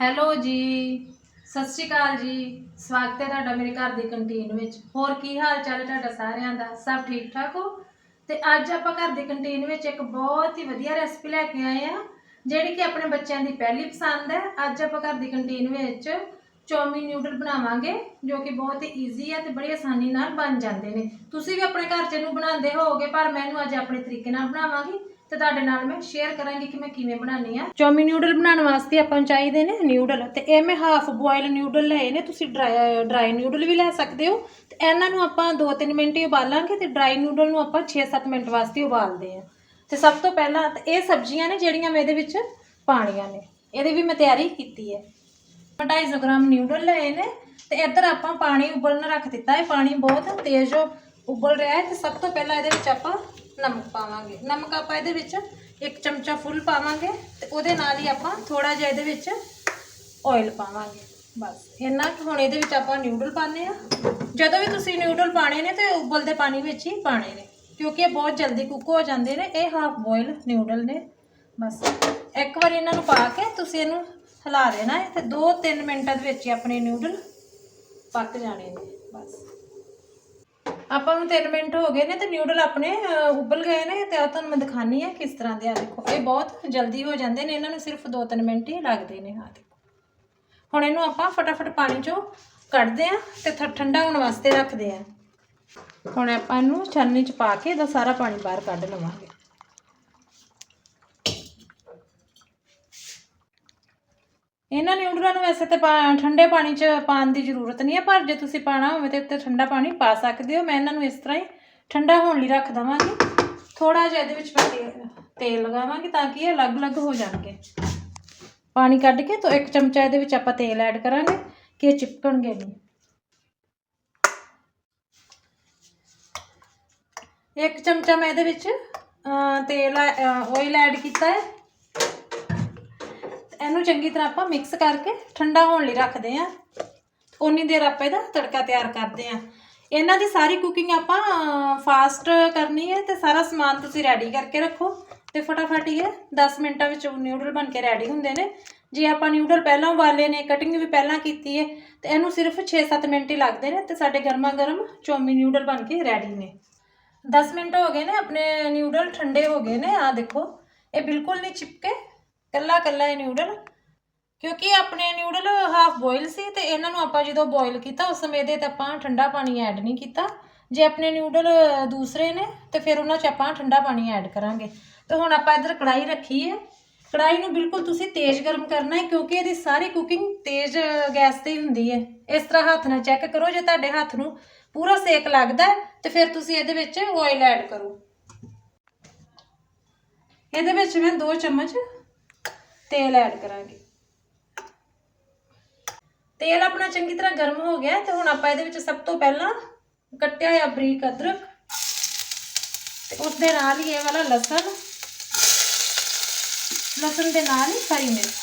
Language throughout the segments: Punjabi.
ਹੈਲੋ ਜੀ, ਸਤਿ ਸ਼੍ਰੀ ਅਕਾਲ ਜੀ। ਸਵਾਗਤ ਹੈ ਤੁਹਾਡਾ ਮੇਰੇ ਘਰ ਦੀ ਕੰਟੀਨ ਵਿੱਚ। ਹੋਰ ਕੀ ਹਾਲ ਚਾਲ ਹੈ ਤੁਹਾਡਾ ਸਾਰਿਆਂ ਦਾ? ਸਭ ਠੀਕ ਠਾਕ ਹੋ? ਤੇ ਅੱਜ ਆਪਾਂ ਘਰ ਦੀ ਕੰਟੀਨ ਵਿੱਚ ਇੱਕ ਬਹੁਤ ਹੀ ਵਧੀਆ ਰੈਸਪੀ ਲੈ ਕੇ ਆਏ ਆ ਜਿਹੜੀ ਕਿ ਆਪਣੇ ਬੱਚਿਆਂ ਦੀ ਪਹਿਲੀ ਪਸੰਦ ਹੈ। ਅੱਜ ਆਪਾਂ ਘਰ ਦੀ ਕੰਟੀਨ ਵਿੱਚ ਚੌਮੀ ਨਿਊਡਲ ਬਣਾਵਾਂਗੇ, ਜੋ ਕਿ ਬਹੁਤ ਹੀ ਈਜ਼ੀ ਹੈ ਤੇ ਬੜੀ ਆਸਾਨੀ ਨਾਲ ਬਣ ਜਾਂਦੇ ਨੇ। ਤੁਸੀਂ ਵੀ ਆਪਣੇ ਘਰ 'ਚ ਇਹਨੂੰ ਬਣਾਉਂਦੇ ਹੋਵੋਗੇ, ਪਰ ਮੈਂ ਇਹਨੂੰ ਅੱਜ ਆਪਣੇ ਤਰੀਕੇ ਨਾਲ ਬਣਾਵਾਂਗੀ। ਤੇ ਤੁਹਾਡੇ ਨਾਲ ਮੈਂ ਸ਼ੇਅਰ ਕਰਾਂਗੀ ਕਿ ਮੈਂ ਕਿਵੇਂ ਬਣਾਉਣੀ ਆ। ਚੌਮੀ ਨਿਊਡਲ ਬਣਾਉਣ ਵਾਸਤੇ ਆਪਾਂ ਨੂੰ ਚਾਹੀਦੇ ਨੇ ਨਿਊਡਲ ਤੇ ਇਹ ਮੈਂ ਹਾਫ ਬੋਇਲ ਨਿਊਡਲ ਲਏ ਨੇ, ਤੁਸੀਂ ਡਰਾਈ ਡਰਾਈ ਨਿਊਡਲ ਵੀ ਲੈ ਸਕਦੇ ਹੋ। ਤੇ ਇਹਨਾਂ ਨੂੰ ਆਪਾਂ 2-3 ਮਿੰਟ ਹੀ ਉਬਾਲਾਂਗੇ ਤੇ ਡਰਾਈ ਨਿਊਡਲ ਨੂੰ ਆਪਾਂ 6-7 ਮਿੰਟ ਵਾਸਤੇ ਉਬਾਲਦੇ ਆ ਤੇ ਸਭ ਤੋਂ ਪਹਿਲਾਂ ਤੇ ਇਹ ਸਬਜ਼ੀਆਂ ਨੇ ਜਿਹੜੀਆਂ ਮੈਂ ਇਹਦੇ ਵਿੱਚ ਪਾਣੀਆਂ ਨੇ। ਇਹਦੀ ਵੀ ਮੈਂ ਤਿਆਰੀ ਕੀਤੀ ਹੈ। 250 ਗ੍ਰਾਮ ਨਿਊਡਲ ਲਏ ਨੇ, ਤੇ ਇੱਧਰ ਆਪਾਂ ਪਾਣੀ ਉਬਲਣ ਰੱਖ ਦਿੱਤਾ। ਹੈ ਪਾਣੀ ਬਹੁਤ ਤੇਜ਼ ਉਬਲ ਰਿਹਾ ਹੈ ਤੇ ਸਭ ਤੋਂ ਪਹਿਲਾਂ ਇਹਦੇ ਵਿੱਚ ਆਪਾਂ ਨਮਕ ਪਾਵਾਂਗੇ। ਨਮਕ ਆਪਾਂ ਇਹਦੇ ਵਿੱਚ ਇੱਕ ਚਮਚਾ ਫੁੱਲ ਪਾਵਾਂਗੇ ਤੇ ਉਹਦੇ ਨਾਲ ਹੀ ਆਪਾਂ ਥੋੜਾ ਜਿਹਾ ਇਹਦੇ ਵਿੱਚ ਆਇਲ ਪਾਵਾਂਗੇ। ਬਸ। ਇੰਨਾ ਕੁ ਹੁਣ ਇਹਦੇ ਵਿੱਚ ਆਪਾਂ ਨਿਊਡਲ ਪਾਣੇ ਆ ਜਦੋਂ ਵੀ ਤੁਸੀਂ ਨਿਊਡਲ ਪਾਣੇ ਨੇ ਤੇ ਉਬਲਦੇ ਪਾਣੀ ਵਿੱਚ ਹੀ ਪਾਣੇ ਨੇ। ਕਿਉਂਕਿ ਇਹ ਬਹੁਤ ਜਲਦੀ ਕੁੱਕ ਹੋ ਜਾਂਦੇ ਨੇ। ਇਹ ਹਾਫ ਬੋਇਲ ਨਿਊਡਲ ਨੇ। ਬਸ। ਇੱਕ ਵਾਰੀ ਇਹਨਾਂ ਨੂੰ ਪਾ ਕੇ ਤੁਸੀਂ ਇਹਨੂੰ ਹਿਲਾ ਦੇਣਾ ਹੈ ਤੇ 2-3 ਮਿੰਟਾਂ ਦੇ ਵਿੱਚ ਹੀ ਆਪਣੇ ਨਿਊਡਲ ਪੱਕ ਜਾਣੇ ਨੇ। ਬਸ। ਆਪਾਂ ਨੂੰ 3 ਮਿੰਟ ਹੋ ਗਏ ਨੇ ਤੇ ਨਿਊਡਲ ਆਪਣੇ ਅਹ, ਉਬਲ ਗਏ ਨੇ ਤੇ ਆ ਤੁਹਾਨੂੰ ਮੈਂ ਦਿਖਾਨੀ ਆ ਕਿਸ ਤਰ੍ਹਾਂ ਦੇ ਆ ਦੇਖੋ। ਇਹ ਬਹੁਤ ਜਲਦੀ ਹੋ ਜਾਂਦੇ ਨੇ ਇਹਨਾਂ ਨੂੰ ਸਿਰਫ 2-3 ਮਿੰਟ ਹੀ ਲੱਗਦੇ ਨੇ ਆ ਦੇਖੋ। ਹੁਣ ਇਹਨੂੰ ਆਪਾਂ ਫਟਾਫਟ ਪਾਣੀ ਚੋਂ ਕੱਢਦੇ ਆ ਤੇ ਥ- ਠੰਡਾ ਹੋਣ ਵਾਸਤੇ ਰੱਖਦੇ ਆ। ਹੁਣ ਆਪਾਂ ਇਹਨੂੰ ਛਾਨਣੀ ਚ ਪਾ ਕੇ ਇਹਦਾ ਸਾਰਾ ਪਾਣੀ ਬਾਹਰ ਕੱਢ ਲਵਾਂਗੇ। ਇਹਨਾਂ ਨਿਊਡਲਾਂ ਨੂੰ ਵੈਸੇ ਤੇ ਪਾ- ਠੰਡੇ ਪਾਣੀ 'ਚ ਪਾਉਣ ਦੀ ਜ਼ਰੂਰਤ ਨਹੀਂ ਹੈ, ਪਰ ਜੇ ਤੁਸੀਂ ਪਾਣਾ ਹੋਵੇ ਤੇ ਉੱਤੇ ਠੰਡਾ ਪਾਣੀ ਪਾ ਸਕਦੇ ਹੋ। ਮੈਂ ਇਹਨਾਂ ਨੂੰ ਇਸ ਤਰ੍ਹਾਂ ਹੀ ਠੰਡਾ ਹੋਣ ਲਈ ਰੱਖ ਦਵਾਂਗੀ। ਥੋੜਾ ਜਿਹਾ ਇਹਦੇ ਵਿੱਚ ਮੈਂ ਤੇਲ- ਲਗਾਵਾਂਗੀ ਤਾਂ ਕਿ ਇਹ ਅਲੱਗ-ਅਲੱਗ ਹੋ ਜਾਣਗੇ। ਪਾਣੀ ਕੱਢ ਕੇ ਤੋਂ ਇੱਕ ਚਮਚਾ ਇਹਦੇ ਵਿੱਚ ਆਪਾਂ ਤੇਲ ਐਡ ਕਰਾਂਗੇ ਕਿ ਇਹ ਚਿਪਕਣਗੇ ਨਹੀਂ। ਇੱਕ ਚਮਚਾ ਮੈਂ ਇਹਦੇ ਵਿੱਚ ਤੇਲ ਆਇਲ ਐਡ ਕੀਤਾ ਹੈ। ਇਹਨੂੰ ਚੰਗੀ ਤਰ੍ਹਾਂ ਆਪਾਂ ਮਿਕਸ ਕਰਕੇ ਠੰਡਾ ਹੋਣ ਲਈ ਰੱਖਦੇ ਆਂ ਉਨੀ ਦੇਰ ਆਪਾਂ ਇਹਦਾ ਤੜਕਾ ਤਿਆਰ ਕਰਦੇ ਆਂ ਇਹਨਾਂ ਦੀ ਸਾਰੀ ਕੁਕਿੰਗ ਆਪਾਂ ਫਾਸਟ ਕਰਨੀ ਹੈ ਤੇ ਸਾਰਾ ਸਮਾਨ ਤੁਸੀਂ ਰੈਡੀ ਕਰਕੇ ਰੱਖੋ। ਤੇ ਫਟਾਫਟ ਇਹ 10 ਮਿੰਟਾਂ ਵਿੱਚ ਨਿਊਡਲ ਬਣ ਕੇ ਰੈਡੀ ਹੁੰਦੇ ਨੇ। ਜੇ ਆਪਾਂ ਨਿਊਡਲ ਪਹਿਲਾਂ ਉਬਾਲੇ ਨੇ ਕਟਿੰਗ ਵੀ ਪਹਿਲਾਂ ਕੀਤੀ ਹੈ, ਤੇ ਇਹਨੂੰ ਸਿਰਫ 6-7 ਮਿੰਟ ਹੀ ਲੱਗਦੇ ਨੇ ਤੇ ਸਾਡੇ ਗਰਮਾ ਗਰਮ ਚੌਮੀ ਨਿਊਡਲ ਬਣ ਕੇ ਰੈਡੀ ਨੇ। 10 ਮਿੰਟ ਹੋ ਗਏ ਨੇ, ਆਪਣੇ ਨਿਊਡਲ ਠੰਡੇ ਹੋ ਗਏ ਨੇ ਆ ਦੇਖੋ। ਇਹ ਬਿਲਕੁਲ ਨਹੀਂ ਚਿਪਕੇ। ਕੱਲਾ ਕੱਲਾ ਇਹ ਨਿਊਡਲ ਕਿਉਂਕਿ ਆਪਣੇ ਨਿਊਡਲ ਹਾਫ ਬੋਇਲ ਸੀ ਤੇ ਇਹਨਾਂ ਨੂੰ ਆਪਾਂ ਜਦੋਂ ਬੋਇਲ ਕੀਤਾ, ਉਸ ਸਮੇਂ ਦੇ ਤੇ ਆਪਾਂ ਠੰਡਾ ਪਾਣੀ ਐਡ ਨਹੀਂ ਕੀਤਾ। ਜੇ ਆਪਣੇ ਨਿਊਡਲ ਦੂਸਰੇ ਨੇ, ਤੇ ਫਿਰ ਉਹਨਾਂ 'ਚ ਆਪਾਂ ਠੰਡਾ ਪਾਣੀ ਐਡ ਕਰਾਂਗੇ। ਤੇ ਹੁਣ ਆਪਾਂ ਇੱਧਰ ਕੜਾਈ ਰੱਖੀ ਹੈ। ਕੜਾਈ ਨੂੰ ਬਿਲਕੁਲ ਤੁਸੀਂ ਤੇਜ਼ ਗਰਮ ਕਰਨਾ ਹੈ, ਕਿਉਂਕਿ ਇਹਦੀ ਸਾਰੀ ਕੁਕਿੰਗ ਤੇਜ਼ ਗੈਸ ਤੇ ਹੀ ਹੁੰਦੀ ਹੈ। ਇਸ ਤਰ੍ਹਾਂ ਹੱਥ ਨਾਲ ਚੈੱਕ ਕਰੋ, ਜੇ ਤੁਹਾਡੇ ਹੱਥ ਨੂੰ ਪੂਰਾ ਸੇਕ ਲੱਗਦਾ ਹੈ, ਤੇ ਫਿਰ ਤੁਸੀਂ ਇਹਦੇ ਵਿੱਚ ਆਇਲ ਐਡ ਕਰੋ। ਇਹਦੇ ਵਿੱਚ ਮੈਂ 2 ਚਮਚ ਤੇਲ ਐਡ ਕਰਾਂਗੇ। ਤੇਲ ਆਪਣਾ ਚੰਗੀ ਤਰ੍ਹਾਂ ਗਰਮ ਹੋ ਗਿਆ ਤੇ ਹੁਣ ਆਪਾਂ ਇਹਦੇ ਵਿੱਚ ਸਭ ਤੋਂ ਪਹਿਲਾਂ ਕੱਟਿਆ ਹੋਇਆ ਬਰੀਕ ਅਦਰਕ ਤੇ ਉਸ ਦੇ ਨਾਲ ਹੀ ਇਹ ਵਾਲਾ ਲਸਣ ਲਸਣ ਦੇ ਨਾਲ ਹੀ ਹਰੀ ਮਿਰਚ।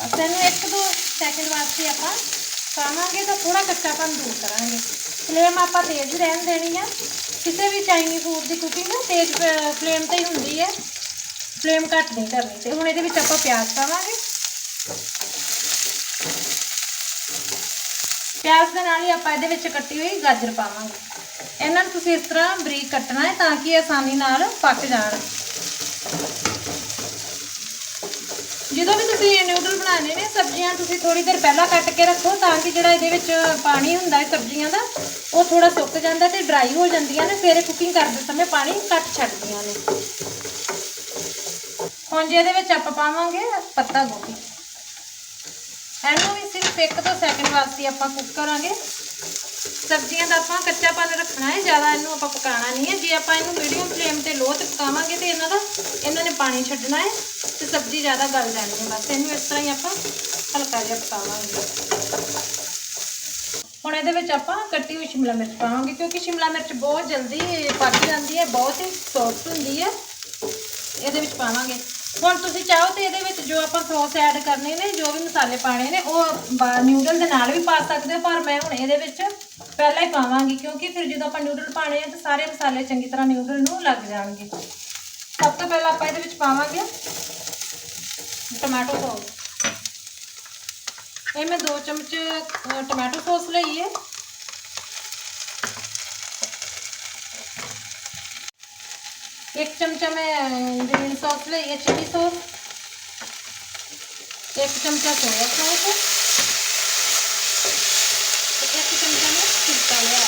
ਬਸ ਇਹਨੂੰ ਇੱਕ ਦੋ ਸੈਕਿੰਡ ਵਾਸਤੇ ਆਪਾਂ ਪਾਵਾਂਗੇ ਤਾਂ ਥੋੜਾ ਕੱਚਾਪਨ ਦੂਰ ਕਰਾਂਗੇ। ਫਲੇਮ ਆਪਾਂ ਤੇਜ਼ ਰਹਿਣ ਦੇਣੀ ਆ। ਕਿਸੇ ਵੀ ਚਾਈਨੀਜ਼ ਫੂਡ ਦੀ ਕੁਕਿੰਗ ਤੇਜ਼ ਫਲੇਮ ਤੇ ਹੀ ਹੁੰਦੀ ਹੈ। ਫਲੇਮ ਘੱਟ ਨਹੀਂ ਕਰਨੀ ਤੇ ਹੁਣ ਇਹਦੇ ਵਿੱਚ ਆਪਾਂ ਪਿਆਜ਼ ਪਾਵਾਂਗੇ। ਪਿਆਜ਼ ਦੇ ਨਾਲ ਹੀ ਆਪਾਂ ਇਹਦੇ ਵਿੱਚ ਕੱਟੀ ਹੋਈ ਗਾਜਰ ਪਾਵਾਂਗੇ। ਇਹਨਾਂ ਨੂੰ ਤੁਸੀਂ ਇਸ ਤਰ੍ਹਾਂ ਬਰੀਕ ਕੱਟਣਾ ਹੈ ਤਾਂ ਕਿ ਆਸਾਨੀ ਨਾਲ ਪੱਕ ਜਾਣ। ਜਦੋਂ ਵੀ ਤੁਸੀਂ ਇਹ ਨਿਊਡਲ ਬਣਾਉਣੇ ਨੇ, ਸਬਜ਼ੀਆਂ ਤੁਸੀਂ ਥੋੜੀ ਦੇਰ ਪਹਿਲਾਂ ਕੱਟ ਕੇ ਰੱਖੋ ਤਾਂ ਕਿ ਜਿਹੜਾ ਇਹਦੇ ਵਿੱਚ ਪਾਣੀ ਹੁੰਦਾ ਹੈ ਸਬਜ਼ੀਆਂ ਦਾ, ਉਹ ਥੋੜਾ ਸੁੱਕ ਜਾਂਦਾ ਤੇ ਡਰਾਈ ਹੋ ਜਾਂਦੀਆਂ ਨੇ, ਫਿਰ ਕੁਕਿੰਗ ਕਰਦੇ ਸਮੇਂ ਪਾਣੀ ਘੱਟ ਛੱਡਦੀਆਂ ਨੇ। ਹੁਣ ਜੇ ਇਹਦੇ ਵਿੱਚ ਆਪਾਂ ਪਾਵਾਂਗੇ ਪੱਤਾ ਗੋਭੀ। ਇਹਨੂੰ ਵੀ ਸਿਰਫ ਇੱਕ ਤੋਂ ਸੈਕਿੰਡ ਵਾਸਤੇ ਆਪਾਂ ਕੁੱਕ ਕਰਾਂਗੇ। ਸਬਜ਼ੀਆਂ ਦਾ ਆਪਾਂ ਕੱਚਾ ਕੱਚਾਪਨ ਰੱਖਣਾ ਹੈ, ਜ਼ਿਆਦਾ ਇਹਨੂੰ ਆਪਾਂ ਪਕਾਉਣਾ ਨਹੀਂ ਹੈ। ਜੇ ਆਪਾਂ ਇਹਨੂੰ ਮੀਡੀਅਮ ਫਲੇਮ ਤੇ ਲੋ ਤੇ ਪਕਾਵਾਂਗੇ ਤੇ ਇਹਨਾਂ ਦਾ, ਇਹਨਾਂ ਨੇ ਪਾਣੀ ਛੱਡਣਾ ਹੈ ਤੇ ਸਬਜ਼ੀ ਜ਼ਿਆਦਾ ਗਲ ਜਾਣੀ ਹੈ। ਬਸ ਇਹਨੂੰ ਇਸ ਤਰ੍ਹਾਂ ਹੀ ਆਪਾਂ ਹਲਕਾ ਜਿਹਾ ਪਕਾਵਾਂਗੇ। ਹੁਣ ਇਹਦੇ ਵਿੱਚ ਆਪਾਂ ਕੱਟੀ ਹੋਈ ਸ਼ਿਮਲਾ ਮਿਰਚ ਪਾਵਾਂਗੇ, ਕਿਉਂਕਿ ਸ਼ਿਮਲਾ ਮਿਰਚ ਬਹੁਤ ਜਲਦੀ ਪੱਕ ਜਾਂਦੀ ਹੈ, ਬਹੁਤ ਹੀ ਸੌਫਟ ਹੁੰਦੀ ਹੈ। ਇਹਦੇ ਵਿੱਚ ਪਾਵਾਂਗੇ। ਹੁਣ ਤੁਸੀਂ ਚਾਹੋ ਤੇ ਇਹਦੇ ਵਿੱਚ ਜੋ ਆਪਾਂ ਸੌਸ ਐਡ ਕਰਨੇ ਨੇ ਜੋ ਵੀ ਮਸਾਲੇ ਪਾਣੇ ਨੇ ਉਹ ਨਿਊਡਲ ਦੇ ਨਾਲ ਵੀ ਪਾ ਸਕਦੇ ਹੋ ਪਰ ਮੈਂ ਹੁਣ ਇਹਦੇ ਵਿੱਚ ਪਹਿਲਾਂ ਹੀ ਪਾਵਾਂਗੀ ਕਿਉਂਕਿ ਫਿਰ ਜਦੋਂ ਆਪਾਂ ਨਿਊਡਲ ਪਾਣੇ ਆ ਤਾਂ ਸਾਰੇ ਮਸਾਲੇ ਚੰਗੀ ਤਰ੍ਹਾਂ ਨਿਊਡਲ ਨੂੰ ਲੱਗ ਜਾਣਗੇ। ਸਭ ਤੋਂ ਪਹਿਲਾਂ ਆਪਾਂ ਇਹਦੇ ਵਿੱਚ ਪਾਵਾਂਗੇ ਟਮਾਟੋ ਸੌਸ। ਇਹ ਮੈਂ 2 ਚਮਚ ਅ, ਟਮਾਟੋ ਸੌਸ ਲਈ ਹੈ। एक चमचा मैं ग्रीन सॉस ले ये चिली सॉस, एक चमचा सोया सॉस, एक चमचा में छिलका ले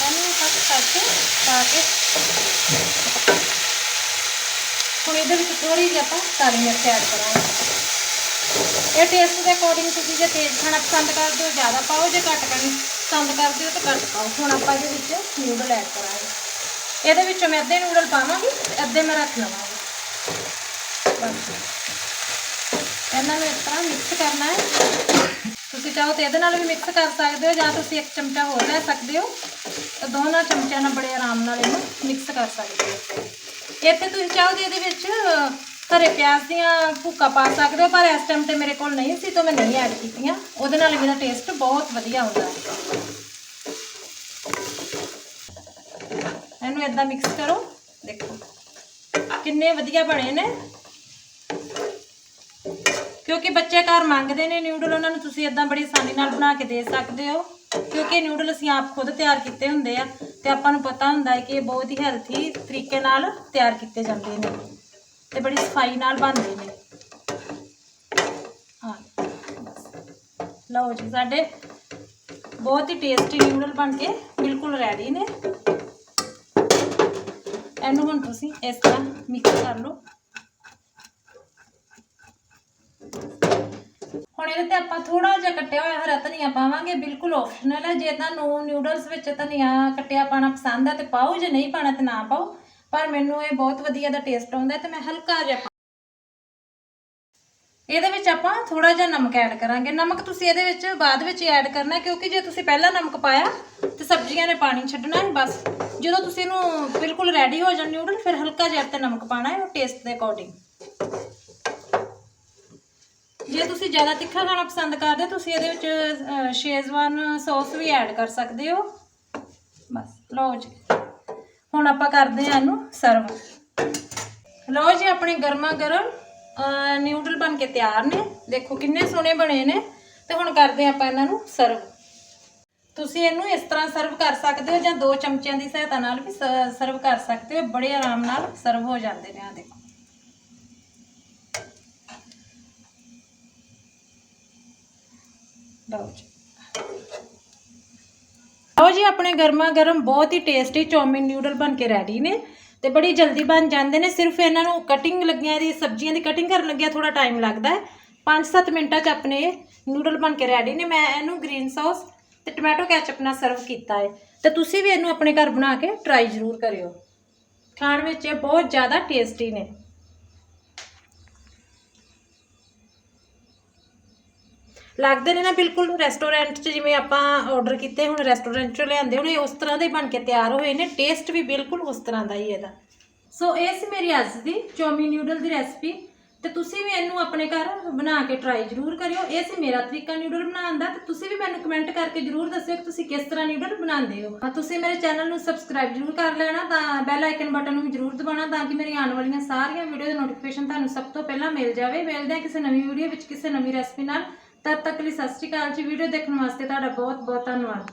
यानी सब करके पाके हम इधर थोड़ी जब आप काली मिर्च ऐड कराएँगे ये टेस्ट के अकॉर्डिंग तुम जो तेज खाना पसंद कर दो ज़्यादा पाओ, जो घट खानी पसंद कर दो तो घट पाओ। हम आप नूडल ऐड कराएँगे ਇਹਦੇ ਵਿੱਚੋਂ ਮੈਂ ਅੱਧੇ ਨੂਡਲ ਪਾਵਾਂਗੀ ਤੇ ਅੱਧੇ ਮੈਂ ਰੱਖ ਲਵਾਂਗੀ। ਬਸ। ਇਹਨਾਂ ਨੂੰ ਇਸ ਤਰ੍ਹਾਂ ਮਿਕਸ ਕਰਨਾ ਹੈ। ਤੁਸੀਂ ਚਾਹੋ ਤੇ ਇਹਦੇ ਨਾਲ ਵੀ ਮਿਕਸ ਕਰ ਸਕਦੇ ਹੋ ਜਾਂ ਤੁਸੀਂ ਇੱਕ ਚਮਚਾ ਹੋਰ ਲੈ ਸਕਦੇ ਹੋ। ਤੇ ਦੋਨਾਂ ਚਮਚਿਆਂ ਨਾਲ ਬੜੇ ਆਰਾਮ ਨਾਲ ਇਹਨੂੰ ਮਿਕਸ ਕਰ ਸਕਦੇ ਹੋ। ਇੱਥੇ ਤੁਸੀਂ ਚਾਹੋ ਤੇ ਇਹਦੇ ਵਿੱਚ ਹਰੇ ਪਿਆਜ਼ ਦੀਆਂ ਭੁੱਕਾ ਪਾ ਸਕਦੇ ਹੋ, ਪਰ ਇਸ ਟਾਈਮ ਤੇ ਮੇਰੇ ਕੋਲ ਨਹੀਂ ਸੀ, ਤਾਂ ਮੈਂ ਨਹੀਂ ਐਡ ਕੀਤੀਆਂ। ਉਹਦੇ ਨਾਲ ਇਹਦਾ ਟੇਸਟ ਬਹੁਤ ਵਧੀਆ ਹੁੰਦਾ ਹੈ। ਇਹਨੂੰ ਇਦਾਂ ਮਿਕਸ ਕਰੋ। ਦੇਖੋ, ਕਿੰਨੇ ਵਧੀਆ ਬਣੇ ਨੇ। ਕਿਉਂਕਿ ਬੱਚੇ ਘਰ ਮੰਗਦੇ ਨੇ ਨਿਊਡਲ ਉਹਨਾਂ ਨੂੰ ਤੁਸੀਂ ਇਦਾਂ ਬੜੀ ਆਸਾਨੀ ਨਾਲ ਬਣਾ ਕੇ ਦੇ ਸਕਦੇ ਹੋ। ਕਿਉਂਕਿ ਨਿਊਡਲ ਅਸੀਂ ਆਪ ਖੁਦ ਤਿਆਰ ਕੀਤੇ ਹੁੰਦੇ ਆ ਤੇ ਆਪਾਂ ਨੂੰ ਪਤਾ ਹੁੰਦਾ ਹੈ ਕਿ ਇਹ ਬਹੁਤ ਹੀ ਹੈਲਥੀ ਤਰੀਕੇ ਨਾਲ ਤਿਆਰ ਕੀਤੇ ਜਾਂਦੇ ਨੇ ਤੇ ਬੜੀ ਸਫ਼ਾਈ ਨਾਲ ਬਣਦੇ ਨੇ। ਲਓ ਜੀ, ਸਾਡੇ ਬਹੁਤ ਹੀ ਟੇਸਟੀ ਨਿਊਡਲ ਬਣ ਕੇ ਬਿਲਕੁਲ ਰੈਡੀ ਨੇ। ਇਹਨੂੰ ਹੁਣ ਤੁਸੀਂ ਇਸ ਤਰ੍ਹਾਂ ਮਿਕਸ ਕਰ ਲਓ ਹੁਣ ਇਹਦੇ ਤੇ ਆਪਾਂ ਥੋੜਾ ਜਿਹਾ ਕੱਟਿਆ ਹੋਇਆ ਹਰਾ ਧਨੀਆ ਪਾਵਾਂਗੇ, ਬਿਲਕੁਲ ਆਪਸ਼ਨਲ ਹੈ ਜੇ ਤੁਹਾਨੂੰ ਨਿਊਡਲਸ ਵਿੱਚ ਧਨੀਆ ਕੱਟਿਆ ਪਾਣਾ ਪਸੰਦ ਹੈ ਤੇ ਪਾਓ, ਜੇ ਨਹੀਂ ਪਾਣਾ ਤੇ ਨਾ ਪਾਓ। ਪਰ ਮੈਨੂੰ ਇਹ ਬਹੁਤ ਵਧੀਆ ਦਾ ਟੇਸਟ ਆਉਂਦਾ ਤੇ ਮੈਂ ਹਲਕਾ ਜਿਹਾ ਇਹਦੇ ਵਿੱਚ ਆਪਾਂ ਥੋੜਾ ਜਿਹਾ ਨਮਕ ਐਡ ਕਰਾਂਗੇ। ਨਮਕ ਤੁਸੀਂ ਇਹਦੇ ਵਿੱਚ ਬਾਅਦ ਵਿੱਚ ਐਡ ਕਰਨਾ ਕਿਉਂਕਿ ਜੇ ਤੁਸੀਂ ਪਹਿਲਾਂ ਨਮਕ ਪਾਇਆ ਤੇ ਸਬਜ਼ੀਆਂ ਨੇ ਪਾਣੀ ਛੱਡਣਾ ਹੈ ਬਸ। ਜਦੋਂ ਤੁਸੀਂ ਇਹਨੂੰ ਬਿਲਕੁਲ ਰੈਡੀ ਹੋ ਜਾਣ ਨਿਊਡਲ ਫਿਰ ਹਲਕਾ ਜਿਹਾ ਤੇ ਨਮਕ ਪਾਣਾ ਹੈ ਉਹ ਟੇਸਟ ਦੇ ਅਕੋਰਡਿੰਗ ਜੇ ਤੁਸੀਂ ਜ਼ਿਆਦਾ ਤਿੱਖਾ ਖਾਣਾ ਪਸੰਦ ਕਰਦੇ ਹੋ, ਤੁਸੀਂ ਇਹਦੇ ਵਿੱਚ ਸ਼ੇਜ਼ਵਾਨ ਸੌਸ ਵੀ ਐਡ ਕਰ ਸਕਦੇ ਹੋ। ਬਸ ਲਓ ਜੀ। ਹੁਣ ਆਪਾਂ ਕਰਦੇ ਹਾਂ ਇਹਨੂੰ ਸਰਵ ਲਓ ਜੀ ਆਪਣੇ ਗਰਮਾ ਗਰਮ ਨਿਊਡਲ ਬਣ ਕੇ ਤਿਆਰ ਨੇ। ਦੇਖੋ ਕਿੰਨੇ ਸੋਹਣੇ ਬਣੇ ਨੇ ਤੇ ਹੁਣ ਕਰਦੇ ਹਾਂ ਆਪਾਂ ਇਹਨਾਂ ਨੂੰ ਸਰਵ ਤੁਸੀਂ ਇਹਨੂੰ ਇਸ ਤਰ੍ਹਾਂ ਸਰਵ ਕਰ ਸਕਦੇ ਹੋ ਜਾਂ ਦੋ ਚਮਚਿਆਂ ਦੀ ਸਹਾਇਤਾ ਨਾਲ ਵੀ ਸਰਵ ਕਰ ਸਕਦੇ ਹੋ। ਬੜੇ ਆਰਾਮ ਨਾਲ ਸਰਵ ਹੋ ਜਾਂਦੇ ਨੇ ਆ ਦੇਖੋ। ਲਓ ਜੀ। ਲਓ ਜੀ, ਆਪਣੇ ਗਰਮਾ ਗਰਮ ਬਹੁਤ ਹੀ ਟੇਸਟੀ ਚੌਮਿਨ ਨਿਊਡਲ ਬਣ ਕੇ ਰੈਡੀ ਨੇ। ਤੇ ਬੜੀ ਜਲਦੀ ਬਣ ਜਾਂਦੇ ਨੇ, ਸਿਰਫ ਇਹਨਾਂ ਨੂੰ ਕਟਿੰਗ ਲੱਗਿਆ ਦੀ ਸਬਜ਼ੀਆਂ ਦੀ ਕਟਿੰਗ ਕਰਨ ਲੱਗਿਆ ਥੋੜਾ ਟਾਈਮ ਲੱਗਦਾ ਹੈ। 5-7 ਮਿੰਟਾਂ 'ਚ ਆਪਣੇ ਨੂਡਲ ਬਣ ਕੇ ਰੈਡੀ ਨੇ। ਮੈਂ ਇਹਨੂੰ ਗ੍ਰੀਨ ਸੌਸ ਤੇ ਟੋਮੈਟੋ ਕੈਚਅਪ ਨਾਲ ਸਰਵ ਕੀਤਾ ਹੈ। ਤੇ ਤੁਸੀਂ ਵੀ ਇਹਨੂੰ ਆਪਣੇ ਘਰ ਬਣਾ ਕੇ ਟਰਾਈ ਜ਼ਰੂਰ ਕਰਿਓ। ਖਾਣ ਵਿੱਚ ਇਹ ਬਹੁਤ ਜ਼ਿਆਦਾ ਟੇਸਟੀ ਨੇ। ਲੱਗਦੇ ਨੇ ਨਾ ਬਿਲਕੁਲ ਰੈਸਟੋਰੈਂਟ 'ਚ ਜਿਵੇਂ ਆਪਾਂ ਆਰਡਰ ਕੀਤੇ, ਹੁਣ ਰੈਸਟੋਰੈਂਟ 'ਚੋਂ ਲਿਆਂਦੇ, ਹੁਣ ਇਹ ਉਸ ਤਰ੍ਹਾਂ ਦੇ ਬਣ ਕੇ ਤਿਆਰ ਹੋਏ ਨੇ ਟੇਸਟ ਵੀ ਬਿਲਕੁਲ ਉਸ ਤਰ੍ਹਾਂ ਦਾ ਹੀ ਇਹਦਾ। ਸੋ ਇਹ ਸੀ ਮੇਰੀ ਅੱਜ ਦੀ ਚੌਮੀ ਨਿਊਡਲ ਦੀ ਰੈਸਪੀ ਤੇ ਤੁਸੀਂ ਵੀ ਇਹਨੂੰ ਆਪਣੇ ਘਰ ਬਣਾ ਕੇ ਟਰਾਈ ਜ਼ਰੂਰ ਕਰਿਓ। ਇਹ ਸੀ ਮੇਰਾ ਤਰੀਕਾ ਨਿਊਡਲ ਬਣਾਉਣ ਦਾ। ਤੇ ਤੁਸੀਂ ਵੀ ਮੈਨੂੰ ਕਮੈਂਟ ਕਰਕੇ ਜ਼ਰੂਰ ਦੱਸਿਓ ਕਿ ਤੁਸੀਂ ਕਿਸ ਤਰ੍ਹਾਂ ਨਿਊਡਲ ਬਣਾਉਂਦੇ ਹੋ। ਹਾਂ ਤੁਸੀਂ ਮੇਰੇ ਚੈਨਲ ਨੂੰ ਸਬਸਕ੍ਰਾਈਬ ਜ਼ਰੂਰ ਕਰ ਲੈਣਾ, ਤਾਂ ਬੈਲ ਆਈਕਨ ਬਟਨ ਨੂੰ ਵੀ ਜ਼ਰੂਰ ਦਬਾਉਣਾ, ਤਾਂ ਕਿ ਮੇਰੀ ਆਉਣ ਵਾਲੀਆਂ ਸਾਰੀਆਂ ਵੀਡੀਓ ਦੀ ਨੋਟੀਫਿਕੇਸ਼ਨ ਤੁਹਾਨੂੰ ਸਭ ਤੋਂ ਪਹਿਲਾਂ ਮਿਲ ਜਾਵੇ। ਮਿਲਦੇ ਹਾਂ ਕਿਸੇ ਨਵੀਂ ਵੀਡੀਓ ਵਿੱਚ ਕਿਸੇ ਨਵੀਂ ਰੈਸਪੀ ਨਾਲ। ਤਦ ਤੱਕ ਲਈ ਸਤਿ ਸ਼੍ਰੀ ਅਕਾਲ ਜੀ। ਵੀਡੀਓ ਦੇਖਣ ਵਾਸਤੇ ਤੁਹਾਡਾ ਬਹੁਤ ਬਹੁਤ ਧੰਨਵਾਦ।